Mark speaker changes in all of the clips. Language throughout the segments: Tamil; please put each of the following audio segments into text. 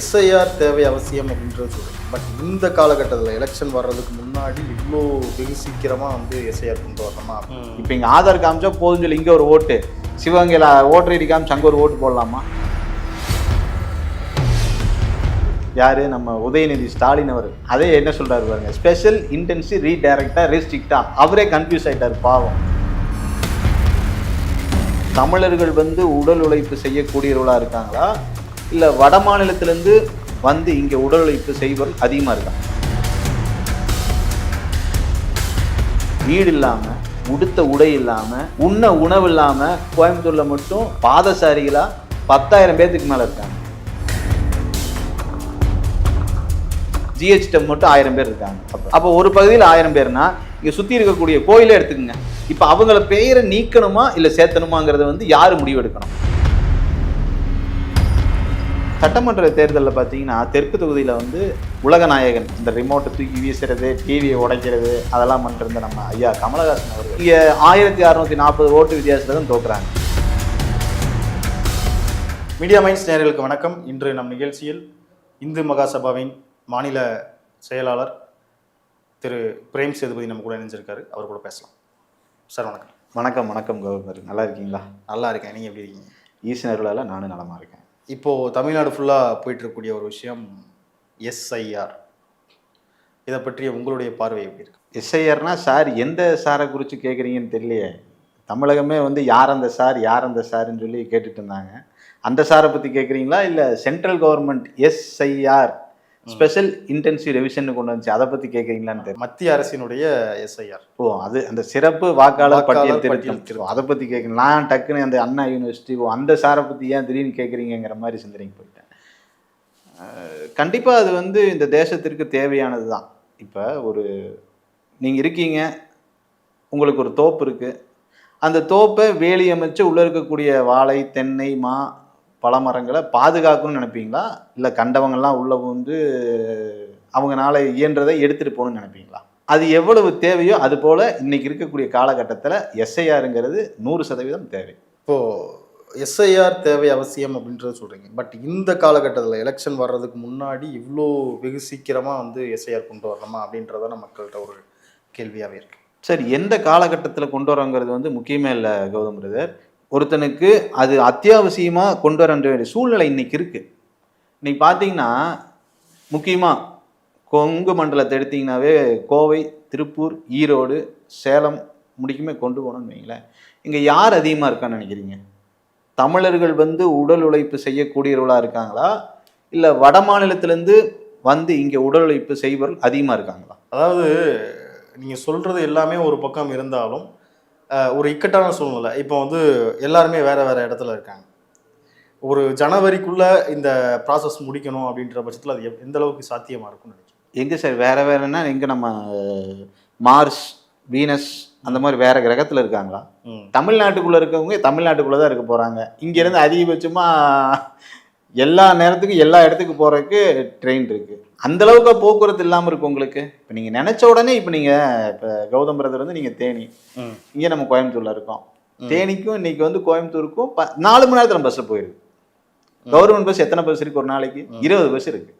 Speaker 1: எஸ்ஐஆர் தேவை அவசியம் அப்படின்றது. பட் இந்த காலகட்டத்தில் எலெக்ஷன் வர்றதுக்கு முன்னாடி இவ்வளோ வெகு சீக்கிரமாக வந்து எஸ்ஐஆர் கொண்டு வரணுமா?
Speaker 2: இப்போ இங்கே ஆதார் காமிச்சா போதும் சொல்லி இங்கே ஒரு ஓட்டு. சிவகங்கையில் ஓட்டர் ஐடி காமிச்சு அங்கே ஒரு ஓட்டு போடலாமா? யாரு? நம்ம உதயநிதி ஸ்டாலின் அவர். அதே என்ன சொல்றாரு பாருங்க. ஸ்பெஷல் இன்டென்சிவ் ரீடைரக்டா ரெஸ்ட்ரிக்டா அவரே கன்ஃபியூஸ் ஆயிட்டாரு பாவம். தமிழர்கள் வந்து உடல் உழைப்பு செய்யக்கூடியவர்களா இருக்காங்களா? இல்லை வட மாநிலத்திலேருந்து வந்து இங்கே உடல் உழைப்பு செய்பவர்கள் அதிகமாக இருக்காங்க. வீடு இல்லாமல் உடுத்த உடை இல்லாமல் உண்ண உணவு இல்லாமல் கோயம்புத்தூரில் மட்டும் பாதசாரிகளாக பத்தாயிரம் பேர்த்துக்கு மேலே இருக்காங்க. ஜிஹெச்டம் மட்டும் ஆயிரம் பேர் இருக்காங்க. அப்போ ஒரு பகுதியில் ஆயிரம் பேர்னா இங்கே சுற்றி இருக்கக்கூடிய கோயிலே எடுத்துக்கோங்க. இப்போ அவங்கள பெயரை நீக்கணுமா இல்லை சேர்த்தணுமாங்கிறத வந்து யார் முடிவெடுக்கணும்? சட்டமன்ற தேர்தலில் பார்த்தீங்கன்னா தெற்கு தொகுதியில் வந்து உலகநாயகன் இந்த ரிமோட்டை தூக்கி வீசுறது டிவியை உடைக்கிறது அதெல்லாம் பண்ணிருந்த நம்ம ஐயா கமலஹாசன் அவர்கள். இங்கே ஆயிரத்தி அறுநூத்தி நாற்பது ஓட்டு வித்தியாசத்தில் தான் தோக்குறாங்க.
Speaker 1: மீடியா மைன்ஸ் நேயர்களுக்கு வணக்கம். இன்று நம் நிகழ்ச்சியில் இந்து மகாசபாவின் மாநில செயலாளர் திரு பிரேம் சேதுபதி நம்ம கூட இணைஞ்சிருக்காரு. அவர் கூட பேசலாம். சார் வணக்கம்.
Speaker 2: வணக்கம் வணக்கம் கவர்னர் நல்லா இருக்கீங்களா?
Speaker 1: நல்லா இருக்கேன். நீங்கள் எப்படி இருக்கீங்க?
Speaker 2: ஈசனர்களால் நானும் நலமா இருக்கேன்.
Speaker 1: இப்போது தமிழ்நாடு ஃபுல்லாக போயிட்டுருக்கக்கூடிய ஒரு விஷயம் எஸ்ஐஆர் இதை பற்றிய உங்களுடைய பார்வை எப்படி இருக்கு?
Speaker 2: எஸ்ஐஆர்னா சார் எந்த சாரை குறித்து கேட்குறீங்கன்னு தெரியலையே. தமிழகமே வந்து யார் அந்த சார் யார் அந்த சாருன்னு சொல்லி கேட்டுட்டு இருந்தாங்க. அந்த சாரை பற்றி கேட்குறீங்களா இல்லை central government SIR special intensive revision கொண்டு வந்துச்சு. அதை பற்றி கேட்குறீங்களான்னு
Speaker 1: மத்திய அரசினுடைய எஸ்ஐஆர்
Speaker 2: ஓ அது அந்த சிறப்பு வாக்காளர் பட்டியல் திருத்தம். அதை பற்றி கேட்கணும் நான் டக்குன்னு அந்த அண்ணா யூனிவர்சிட்டி ஓ அந்த சாரை பற்றி ஏன் திடீர்னு கேட்குறீங்கிற மாதிரி சிந்தனைக்கு போயிட்டேன். கண்டிப்பாக அது வந்து இந்த தேசத்திற்கு தேவையானது தான். இப்போ ஒரு நீங்கள் இருக்கீங்க உங்களுக்கு ஒரு தோப்பு இருக்குது அந்த தோப்பை வேலி அமைச்சு உள்ளே இருக்கக்கூடிய வாழை தென்னை மா பழமரங்களை பாதுகாக்கணும்னு நினைப்பீங்களா? இல்லை கண்டவங்கள்லாம் உள்ள வந்து அவங்கனால இயன்றதை எடுத்துகிட்டு போகணும்னு நினைப்பீங்களா? அது எவ்வளவு தேவையோ அது போல் இன்னைக்கு இருக்கக்கூடிய காலகட்டத்தில் எஸ்ஐஆருங்கிறது நூறு சதவீதம் தேவை.
Speaker 1: இப்போது எஸ்ஐஆர் தேவை அவசியம் அப்படின்றத சொல்கிறீங்க பட் இந்த காலகட்டத்தில் எலெக்ஷன் வர்றதுக்கு முன்னாடி இவ்வளோ வெகு சீக்கிரமாக வந்து எஸ்ஐஆர் கொண்டு வரணுமா அப்படின்றத மக்கள்கிட்ட ஒரு கேள்வியாகவே இருக்கு.
Speaker 2: சரி எந்த காலகட்டத்தில் கொண்டு வரோங்கிறது வந்து முக்கியமே இல்லை கௌதம் பிரதர். ஒருத்தனுக்கு அது அத்தியாவசியமாக கொண்டு வர வேண்டிய சூழ்நிலை இன்னைக்கு இருக்கு. இன்னைக்கு பார்த்தீங்கன்னா முக்கியமாக கொங்கு மண்டலத்தை எடுத்தீங்கன்னாவே கோவை திருப்பூர் ஈரோடு சேலம் முடிக்குமே கொண்டு போகணும்னு வைங்களேன். இங்கே யார் அதிகமாக இருக்கான்னு நினைக்கிறீங்க? தமிழர்கள் வந்து உடல் உழைப்பு செய்யக்கூடியவர்களாக இருக்காங்களா? இல்லை வட மாநிலத்திலேருந்து வந்து இங்கே உடல் உழைப்பு செய்பவர்கள் அதிகமாக இருக்காங்களா?
Speaker 1: அதாவது நீங்கள் சொல்கிறது எல்லாமே ஒரு பக்கம் இருந்தாலும் ஒரு இக்கட்டான சூழ்நிலை. இப்போ வந்து எல்லாருமே வேறு வேறு இடத்துல இருக்காங்க. ஒரு ஜனவரிக்குள்ளே இந்த ப்ராசஸ் முடிக்கணும் அப்படின்ற பட்சத்தில் அது எந்த அளவுக்கு சாத்தியமாக இருக்கும்னு நினைக்கிறேன்
Speaker 2: எங்கே சார் வேற வேறன்னா எங்கே நம்ம மார்ஸ் வீனஸ் அந்த மாதிரி வேற கிரகத்தில் இருக்காங்களா? தமிழ்நாட்டுக்குள்ளே இருக்கவங்க தமிழ்நாட்டுக்குள்ளே தான் இருக்க போகிறாங்க இங்கேருந்து அதிகபட்சமாக எல்லா நேரத்துக்கும் எல்லா இடத்துக்கு போகிறதுக்கு ட்ரெயின் இருக்குது அந்த அளவுக்கு போக்குவரத்து இல்லாமல் இருக்கு உங்களுக்கு? இப்போ நீங்கள் நினச்ச உடனே இப்போ நீங்கள் இப்போ கௌதம் பிரதர் வந்து நீங்கள் தேனி. இங்கே நம்ம கோயம்புத்தூரில் இருக்கோம். தேனிக்கும் இன்னைக்கு வந்து கோயம்புத்தூருக்கும் ப நாலு மணி நேரத்தில் பஸ்ஸில் போயிடுது கவர்மெண்ட் பஸ் எத்தனை பஸ் இருக்கு ஒரு நாளைக்கு? இருபது பஸ் இருக்கு.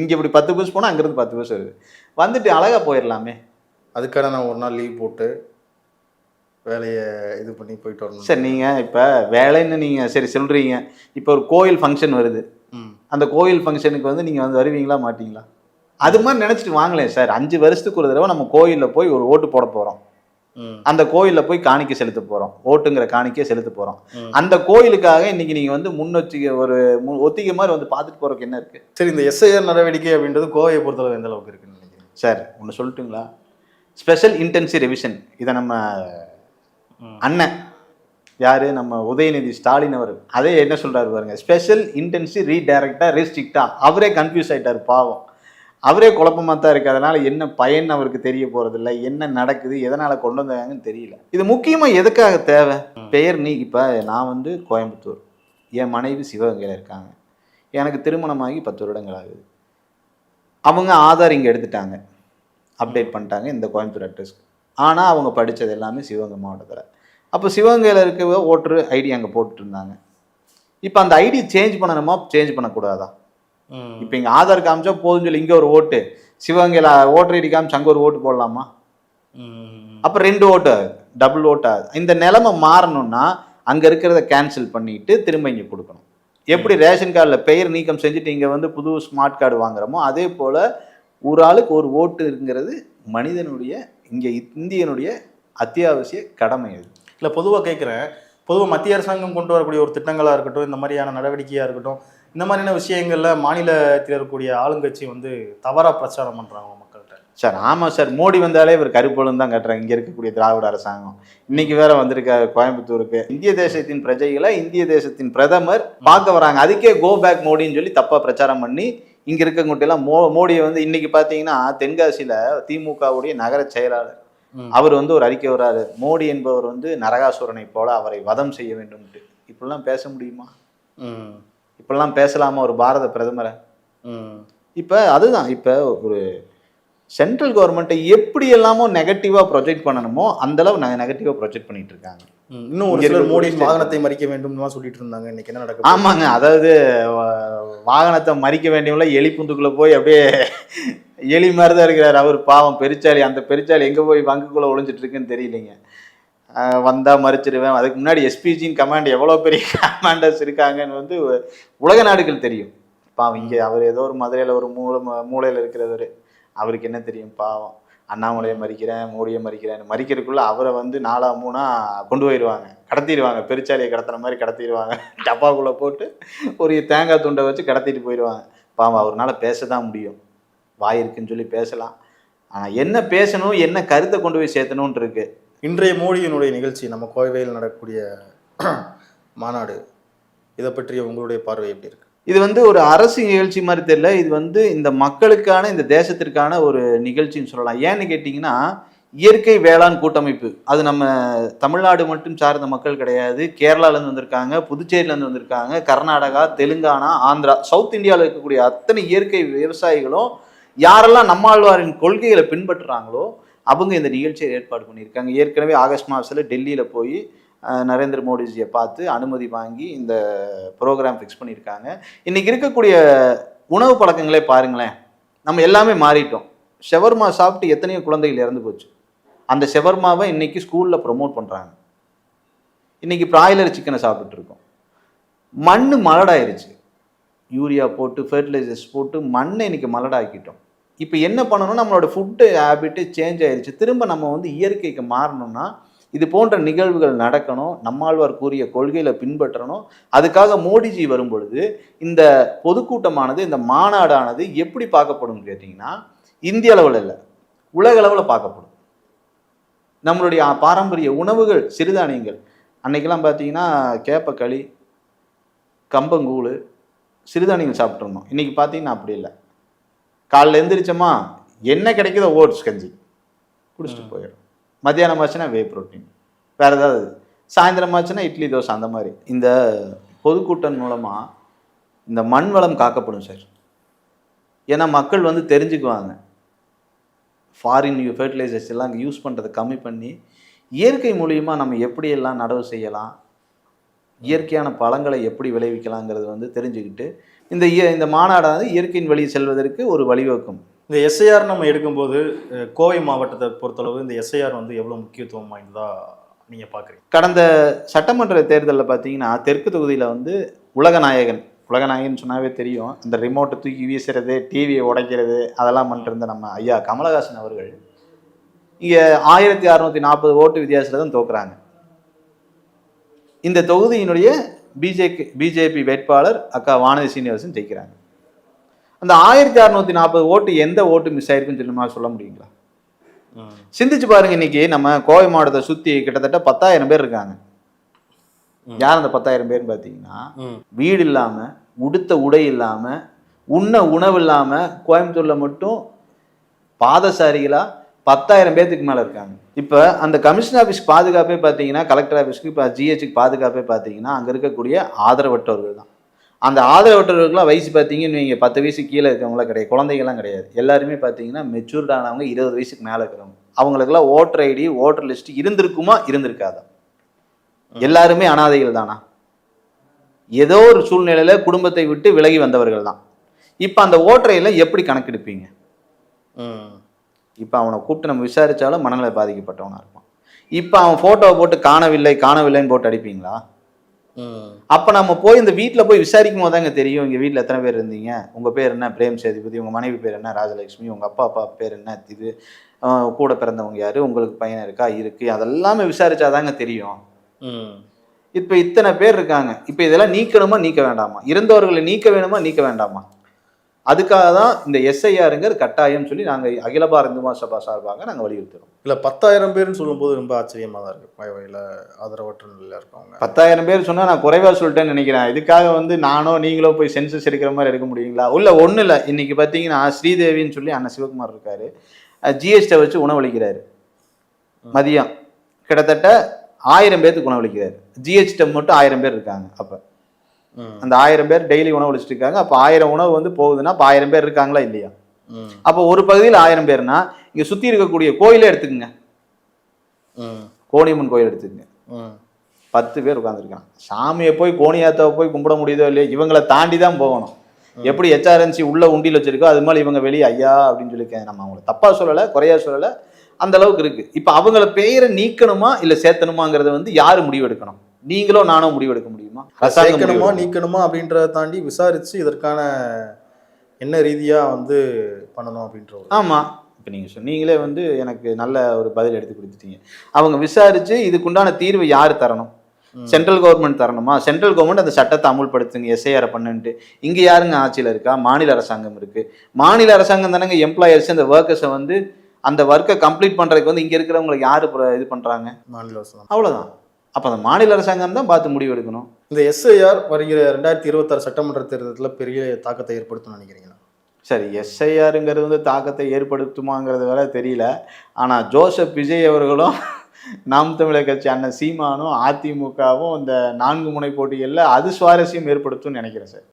Speaker 2: இங்கே இப்படி பத்து பஸ் போனால் அங்கேருந்து பத்து பஸ் வருது. வந்துட்டு அழகாக போயிடலாமே
Speaker 1: அதுக்காக நான் ஒரு நாள் லீவ் போட்டு வேலையை இது பண்ணி போயிட்டு வரணும்
Speaker 2: சரி நீங்கள் இப்போ வேலைன்னு நீங்கள் சரி சொல்கிறீங்க இப்போ ஒரு கோயில் ஃபங்க்ஷன் வருது. அந்த கோயில் ஃபங்க்ஷனுக்கு வந்து நீங்கள் வந்து வருவீங்களா மாட்டீங்களா? அது மாதிரி நினச்சிட்டு வாங்களேன் சார் அஞ்சு வருஷத்துக்கு ஒரு தடவை நம்ம கோயிலில் போய் ஒரு ஓட்டு போட போகிறோம் அந்த கோயிலில் போய் காணிக்கை செலுத்த போகிறோம் ஓட்டுங்கிற காணிக்கையை செலுத்த போகிறோம். அந்த கோயிலுக்காக இன்னைக்கு நீங்கள் வந்து முன்னொச்சிக்க ஒரு ஒத்திகை மாதிரி வந்து பார்த்துட்டு போகிறதுக்கு என்ன இருக்குது
Speaker 1: சரி இந்த எஸ்ஐஆர் நடவடிக்கை அப்படின்றது கோவையை பொறுத்தளவு எந்த அளவுக்கு இருக்குன்னு நினைக்கிறேன்
Speaker 2: சார் ஒன்று சொல்லட்டுங்களா? ஸ்பெஷல் இன்டென்சிவ் ரெவிஷன் இதை நம்ம. அண்ணன். யாரு? நம்ம உதயநிதி ஸ்டாலின் அவர். அதே என்ன சொல்றாரு பாருங்க ஸ்பெஷல் இன்டென்சி ரீடைரக்டா ரெஸ்ட்ரிக்டா அவரே கன்ஃபியூஸ் ஆயிட்டாரு பாவம். அவரே குழப்பமா தான் இருக்கு அதனால என்ன பயன் அவருக்கு தெரிய போறதில்ல என்ன நடக்குது எதனால கொண்டு வந்தாங்கன்னு தெரியல. இது முக்கியமா எதுக்காக தேவை? பெயர் நீ இப்ப நான் வந்து கோயம்புத்தூர். என் மனைவி சிவகங்கையில் இருக்காங்க. எனக்கு திருமணமாகி பத்து வருடங்கள் ஆகுது. அவங்க ஆதார் இங்கே எடுத்துட்டாங்க. அப்டேட் பண்ணிட்டாங்க இந்த கோயம்புத்தூர் அட்ரஸ்க்கு ஆனால் அவங்க படித்தது எல்லாமே சிவகங்கை மாவட்டத்தில். அப்போ சிவகங்கையில் இருக்க ஓட்டர் ஐடி அங்கே போட்டுட்டு இருந்தாங்க இப்போ அந்த ஐடி சேஞ்ச் பண்ணணுமா? சேஞ்ச் பண்ணக்கூடாதா. இப்போ இங்கே ஆதார் காமிச்சா போதும் சொல்லி இங்கே ஒரு ஓட்டு. சிவகங்கையில் ஓட்டர் ஐடி காமிச்சு அங்கே ஒரு ஓட்டு போடலாமா. அப்போ ரெண்டு ஓட்டு டபுள் ஓட்டு ஆகுது. இந்த நிலைமை மாறணும்னா அங்கே இருக்கிறத கேன்சல் பண்ணிட்டு திரும்ப இங்கே கொடுக்கணும். எப்படி ரேஷன் கார்டில் பெயர் நீக்கம் செஞ்சுட்டு இங்கே வந்து புது ஸ்மார்ட் கார்டு வாங்குறோமோ அதே போல் ஒரு ஆளுக்கு ஒரு ஓட்டுங்கிறது மனிதனுடைய இங்கே இந்தியனுடைய அத்தியாவசிய கடமை அது
Speaker 1: இல்லை பொதுவாக கேட்குறேன் பொதுவாக மத்திய அரசாங்கம் கொண்டு வரக்கூடிய ஒரு திட்டங்களாக இருக்கட்டும் இந்த மாதிரியான நடவடிக்கையாக இருக்கட்டும் இந்த மாதிரியான விஷயங்கள்ல மாநிலத்தில் இருக்கக்கூடிய ஆளுங்கட்சி வந்து தவறாக பிரச்சாரம் பண்ணுறாங்க மக்கள்கிட்ட.
Speaker 2: சார் ஆமாம் சார். மோடி வந்தாலே இவர் கருப்பொழுந்து தான் கட்டுறாங்க இங்கே இருக்கக்கூடிய திராவிட அரசாங்கம். இன்னைக்கு வேற வந்திருக்க கோயம்புத்தூருக்கு. இந்திய தேசத்தின் பிரஜைகளை இந்திய தேசத்தின் பிரதமர் பார்க்க வராங்க. அதுக்கே கோ பேக் மோடின்னு சொல்லி தப்பாக பிரச்சாரம் பண்ணி இங்கே இருக்கக்கூடியெல்லாம் மோ மோடியை வந்து இன்னைக்கு பார்த்தீங்கன்னா தென்காசியில் திமுகவுடைய நகர செயலாளர். அவர் வந்து ஒரு அறிக்கை வர்றாரு. மோடி என்பவர் வந்து நரகாசுரனை போல அவரை வதம் செய்ய வேண்டும்ட்டு இப்படிலாம் பேச முடியுமா? இப்படிலாம் பேசலாமா ஒரு பாரத பிரதமரை? இப்போ அதுதான். இப்போ ஒரு சென்ட்ரல் கவர்மெண்ட்டை எப்படி எல்லாமோ நெகட்டிவாக ப்ரொஜெக்ட் பண்ணணுமோ அந்த அளவு நாங்கள் நெகட்டிவாக ப்ரொஜெக்ட் பண்ணிட்டு இருக்காங்க.
Speaker 1: இன்னும் ஒரு சிலர்
Speaker 2: state
Speaker 1: வாகனத்தை மறிக்க வேண்டும் சொல்லிட்டு இருந்தாங்க இன்னைக்கு என்ன நடக்குது?
Speaker 2: ஆமாங்க அதாவது வாகனத்தை மறிக்க வேண்டியவங்கள எலி புந்துக்குள்ளே போய் அப்படியே எலி மாதிரி தான் இருக்கிறார். அவர் பாவம் பெருச்சாளி அந்த பெருச்சாளி எங்கே போய் வங்குக்குள்ளே ஒளிஞ்சிட்டு இருக்குன்னு தெரியலைங்க. ஆஹ் வந்தா மறிச்சிடுவேன் அதுக்கு முன்னாடி எஸ்பிஜின் கமாண்ட் எவ்வளோ பெரிய கமாண்டர்ஸ் இருக்காங்கன்னு வந்து உலக நாடுகள் தெரியும். பாவம் இங்கே அவர் ஏதோ ஒரு மதுரையில் ஒரு மூல மூலையில் இருக்கிறவர். அவருக்கு என்ன தெரியும்? பாவம். அண்ணாமலையை மறிக்கிறேன் மோடியை மறிக்கிறேன் மறிக்கிறதுக்குள்ள அவரை வந்து நாலா மூணா கொண்டு போயிடுவாங்க. கடத்திடுவாங்க. பெருச்சாலியை கடத்துற மாதிரி கடத்திடுவாங்க. டப்பாக்குள்ளே போட்டு ஒரு தேங்காய் துண்டை வச்சு கடத்திட்டு போயிடுவாங்க. பாவம் அவர்னால பேச தான் முடியும். வாய் இருக்குன்னு சொல்லி பேசலாம். ஆனால் என்ன பேசணும் என்ன கருத்தை கொண்டு போய் சேர்த்தணும்னு இருக்கு.
Speaker 1: இன்றைய மோடியினுடைய நிகழ்ச்சி நம்ம கோவையில் நடக்கக்கூடிய மாநாடு இதை பற்றிய உங்களுடைய பார்வை எப்படி இருக்கு?
Speaker 2: இது வந்து ஒரு அரசு நிகழ்ச்சி மாதிரி தெரியல. இது வந்து இந்த மக்களுக்கான இந்த தேசத்திற்கான ஒரு நிகழ்ச்சின்னு சொல்லலாம். ஏன்னு கேட்டிங்கன்னா இயற்கை வேளாண் கூட்டமைப்பு. அது நம்ம தமிழ்நாடு மட்டும் சார்ந்த மக்கள் கிடையாது. கேரளாலேருந்து வந்திருக்காங்க புதுச்சேரியிலேருந்து வந்திருக்காங்க கர்நாடகா தெலுங்கானா ஆந்திரா சவுத் இந்தியாவில் இருக்கக்கூடிய அத்தனை இயற்கை விவசாயிகளும் யாரெல்லாம் நம்மாழ்வாரின் கொள்கைகளை பின்பற்றுறாங்களோ அவங்க இந்த நிகழ்ச்சியை ஏற்பாடு பண்ணியிருக்காங்க. ஏற்கனவே ஆகஸ்ட் மாதத்தில் டெல்லியில் போய் நரேந்திர மோடிஜியை பார்த்து அனுமதி வாங்கி இந்த ப்ரோக்ராம் ஃபிக்ஸ் பண்ணியிருக்காங்க. இன்றைக்கி இருக்கக்கூடிய உணவு பழக்கங்களே பாருங்களேன் நம்ம எல்லாமே மாறிட்டோம். ஷவர்மா சாப்பிட்டு எத்தனையோ குழந்தைகள் இறந்து போச்சு. அந்த ஷவர்மாவை இன்றைக்கி ஸ்கூலில் ப்ரொமோட் பண்ணுறாங்க இன்றைக்கி ப்ராய்லர் சிக்கனை சாப்பிட்டுருக்கோம் மண் மலடாயிருச்சு. யூரியா போட்டு ஃபெர்டிலைசர்ஸ் போட்டு மண்ணை இன்னைக்கு மலடாக்கிட்டோம். இப்போ என்ன பண்ணணும்? நம்மளோட ஃபுட்டு ஹேபிட்டு சேஞ்ச் ஆயிடுச்சு திரும்ப நம்ம வந்து இயற்கைக்கு மாறணும்னா இது போன்ற நிகழ்வுகள் நடக்கணும் நம்மாழ்வார் கூறிய கொள்கையில பின்பற்றணும். அதுக்காக மோடிஜி வரும் பொழுது இந்த பொதுக்கூட்டமானது இந்த மாநாடானது எப்படி பார்க்கப்படும் கேட்டிங்கன்னா இந்திய அளவில் இல்லை உலக அளவில் பார்க்கப்படும். நம்மளுடைய பாரம்பரிய உணவுகள் சிறுதானியங்கள். அன்னைக்கெல்லாம் பார்த்தீங்கன்னா கேப்பக்களி கம்பங்கூழ் சிறுதானியங்கள் சாப்பிட்ருந்தோம் இன்னைக்கு பார்த்தீங்கன்னா அப்படி இல்லை. காலைல எந்திரிச்சோமா என்ன கிடைக்குதோ ஓட்ஸ் கஞ்சி. குடிச்சிட்டு போயிடும். மத்தியானம் ஆச்சுன்னா வே ப்ரோட்டீன் வேறு ஏதாவது? சாயந்தரம் ஆச்சுன்னா இட்லி தோசை அந்த மாதிரி. இந்த பொதுக்கூட்டம் மூலமாக இந்த மண் வளம் காக்கப்படும் சார். ஏன்னா மக்கள் வந்து தெரிஞ்சுக்குவாங்க. ஃபாரின் ஃபெர்டிலைசர்ஸ் எல்லாம் யூஸ் பண்ணுறதை கம்மி பண்ணி இயற்கை மூலியமாக நம்ம எப்படியெல்லாம் நடவு செய்யலாம் இயற்கையான பழங்களை எப்படி விளைவிக்கலாங்கிறது வந்து தெரிஞ்சுக்கிட்டு இந்த இய- இந்த மாநாடானது இயற்கையின் வழி செல்வதற்கு ஒரு வழிவகுக்கும்.
Speaker 1: இந்த எஸ்ஐஆர் நம்ம எடுக்கும்போது கோவை மாவட்டத்தை பொறுத்தளவு இந்த எஸ்ஐஆர் வந்து எவ்வளோ முக்கியத்துவம் வாய்ந்ததா நீங்கள் பார்க்குறீங்க
Speaker 2: கடந்த சட்டமன்ற தேர்தலில் பார்த்தீங்கன்னா தெற்கு தொகுதியில் வந்து உலகநாயகன் உலகநாயகன் சொன்னாவே தெரியும் இந்த ரிமோட்டை தூக்கி வீசுறது டிவியை உடைக்கிறது அதெல்லாம் பண்ணிருந்த நம்ம ஐயா கமலஹாசன் அவர்கள் இங்கே ஆயிரத்தி அறநூற்றி நாற்பது ஓட்டு வித்தியாசத்தில் தான் தோக்குறாங்க. இந்த தொகுதியினுடைய பிஜேபி பிஜேபி வேட்பாளர் அக்கா வானதி சீனிவாசன் ஜெயிக்கிறாங்க. அந்த ஆயிரத்தி அறநூற்றி நாற்பது ஓட்டு எந்த ஓட்டு மிஸ் ஆயிருக்குன்னு சொல்லுமா சொல்ல முடியுங்களா. சிந்திச்சு பாருங்க இன்னைக்கு நம்ம கோவை மாவட்டத்தை சுற்றி கிட்டத்தட்ட பத்தாயிரம் பேர் இருக்காங்க. யார் அந்த பத்தாயிரம் பேர்னு பார்த்தீங்கன்னா. வீடு இல்லாமல் உடுத்த உடை இல்லாமல் உண்ண உணவு இல்லாமல் கோயம்புத்தூரில் மட்டும் பாதசாரிகளா பத்தாயிரம் பேர்த்துக்கு மேலே இருக்காங்க இப்போ அந்த கமிஷன் ஆஃபீஸ் பாதுகாப்பே பார்த்தீங்கன்னா கலெக்டர் ஆஃபீஸ்க்கு இப்போ ஜிஹெச்சுக்கு பாதுகாப்பே பார்த்தீங்கன்னா அங்கே இருக்கக்கூடிய ஆதரவற்றவர்கள் தான் அந்த ஆதரவற்றவர்களுக்குலாம் வயசு பார்த்தீங்கன்னு நீங்க பத்து வயசு கீழே இருக்கவங்களாம் கிடையாது. குழந்தைகள்லாம் கிடையாது. எல்லாருமே பார்த்தீங்கன்னா மெச்சூர்ட் ஆனவங்க இருபது வயசுக்கு மேலே இருக்கிறவங்க. அவங்களுக்கெல்லாம் ஓட்டர் ஐடி ஓட்டர் லிஸ்ட் இருந்திருக்குமா இருந்திருக்காதா? எல்லாருமே அனாதைகள் தானா? ஏதோ ஒரு சூழ்நிலையில குடும்பத்தை விட்டு விலகி வந்தவர்கள் தான். இப்போ அந்த ஓட்டரையில் எப்படி கணக்கெடுப்பீங்க? இப்போ அவனை கூப்பிட்டு நம்ம விசாரிச்சாலும் மனநிலை பாதிக்கப்பட்டவனா இருப்பான். இப்போ அவன் ஃபோட்டோவை போட்டு காணவில்லை காணவில்லைன்னு போட்டு அடிப்பீங்களா? அப்போ நம்ம போய் இந்த வீட்டில் போய் விசாரிக்கும் போது தாங்க தெரியும். இங்கே வீட்டில் எத்தனை பேர் இருந்தீங்க? உங்கள் பேர் என்ன? பிரேம் சேதுபதி. உங்கள் மனைவி பேர் என்ன? ராஜலட்சுமி. உங்கள் அப்பா அப்பா பேர் என்ன? இது கூட பிறந்தவங்க யார்? உங்களுக்கு பையன் இருக்கா? இருக்கு. அதெல்லாமே விசாரிச்சாதாங்க தெரியும். இப்போ இத்தனை பேர் இருக்காங்க. இப்போ இதெல்லாம் நீக்கணுமா? நீக்க வேண்டாமா? இறந்தவர்களை நீக்க வேணுமா? நீக்க வேண்டாமா? அதுக்காக தான் இந்த எஸ்ஐஆருங்கிற கட்டாயம் சொல்லி நாங்கள் அகில பாரத இந்து சபா சார்பாக நாங்கள் வலியுறுத்துறோம்.
Speaker 1: இல்லை பத்தாயிரம் பேர்னு சொல்லும்போது ரொம்ப ஆச்சரியமாக தான் இருக்குது வகையில் ஆதரவற்ற நிலையில் இருக்கவங்க.
Speaker 2: பத்தாயிரம் பேர் சொன்னா நான் குறைவா சொல்லிட்டேன்னு நினைக்கிறேன். இதுக்காக வந்து நானோ நீங்களோ போய் சென்சஸ் எடுக்கிற மாதிரி எடுக்க முடியுங்களா? உள்ள ஒன்றும் இல்லை. இன்னைக்கு பார்த்தீங்கன்னா ஸ்ரீதேவின்னு சொல்லி அண்ணன் சிவகுமார் இருக்காரு. ஜிஎஸ்டி வச்சு உணவளிக்கிறாரு. மதியம். கிட்டத்தட்ட ஆயிரம் பேர்த்துக்கு உணவளிக்கிறாரு. ஜிஹெச்டி மட்டும் ஆயிரம் பேர் இருக்காங்க அப்போ. அந்த ஆயிரம் பேர் டெய்லி உணவளிச்சுட்டு இருக்காங்க. அப்போ ஆயிரம் உணவு வந்து போகுதுன்னா அப்போ ஆயிரம் பேர் இருக்காங்களா இல்லையா? அப்போ ஒரு பகுதியில் ஆயிரம் பேர்னா இங்கே சுற்றி இருக்கக்கூடிய கோயிலே எடுத்துக்கங்க. கோணியம்மன் கோயில் எடுத்துக்கங்க. பத்து பேர் உட்காந்துருக்கான் சாமியை போய் கோணியாத்தாவை போய் கும்பிட முடியுதோ இல்லையோ இவங்களை தாண்டி தான் போகணும். எப்படி ஹெச்ஆர்என்சி உள்ள உண்டியில் வச்சிருக்கோ அது மாதிரி இவங்க வெளியே ஐயா அப்படின்னு சொல்லி கே- நம்ம அவங்கள தப்பா சொல்லலை குறையா சொல்லலை. அந்த அளவுக்கு இருக்கு. இப்போ அவங்கள பெயரை நீக்கணுமா இல்லை சேர்த்தணுமாங்கிறத வந்து யார் முடிவெடுக்கணும்? நீங்களோ நானோ முடிவெடுக்க முடியுமா? அரசாங்கம்
Speaker 1: சேர்க்கணுமா. நீக்கணுமா அப்படின்றத தாண்டி விசாரிச்சு இதற்கான என்ன ரீதியா வந்து பண்ணணும் அப்படின்ற
Speaker 2: ஆமா. இப்போ நீங்க சொன்னீங்களே வந்து எனக்கு நல்ல ஒரு பதில் எடுத்து கொடுத்துட்டீங்க. அவங்க விசாரிச்சு இதுக்குண்டான தீர்வு யார் தரணும். சென்ட்ரல் கவர்மெண்ட் தரணுமா? சென்ட்ரல் கவர்மெண்ட் அந்த சட்டத்தை அமுல்படுத்துங்க எஸ்ஐஆர் பண்ணுன்ட்டு. இங்க யாருங்க ஆட்சியில் இருக்கா? மாநில அரசாங்கம் இருக்கு. மாநில அரசாங்கம் தானங்க எம்ப்ளாயர்ஸ் அந்த ஒர்க்கர்ஸை வந்து அந்த ஒர்க்கை கம்ப்ளீட் பண்றதுக்கு வந்து இங்க இருக்கிறவங்களுக்கு யாரு இது பண்றாங்க?
Speaker 1: மாநில அரசு
Speaker 2: அவ்வளவுதான். அப்ப அந்த மாநில அரசாங்கம் தான் பார்த்து முடிவு எடுக்கணும்
Speaker 1: இந்த எஸ்ஐஆர் வருகிற ரெண்டாயிரத்தி இருபத்தாறு சட்டமன்ற தேர்தலில் பெரிய தாக்கத்தை ஏற்படுத்தும் நினைக்கிறீங்களா?
Speaker 2: சரி எஸ்ஐஆருங்கிறது வந்து தாக்கத்தை ஏற்படுத்துமாங்கிறது வேற தெரியல. ஆனால் ஜோசப் விஜய் அவர்களும் நாம் தமிழர் கட்சி அண்ணன் சீமானும் அதிமுகவும் இந்த நான்கு முனை போட்டிகளில் அது சுவாரஸ்யம் ஏற்படுத்தும்னு நினைக்கிறேன் சார்.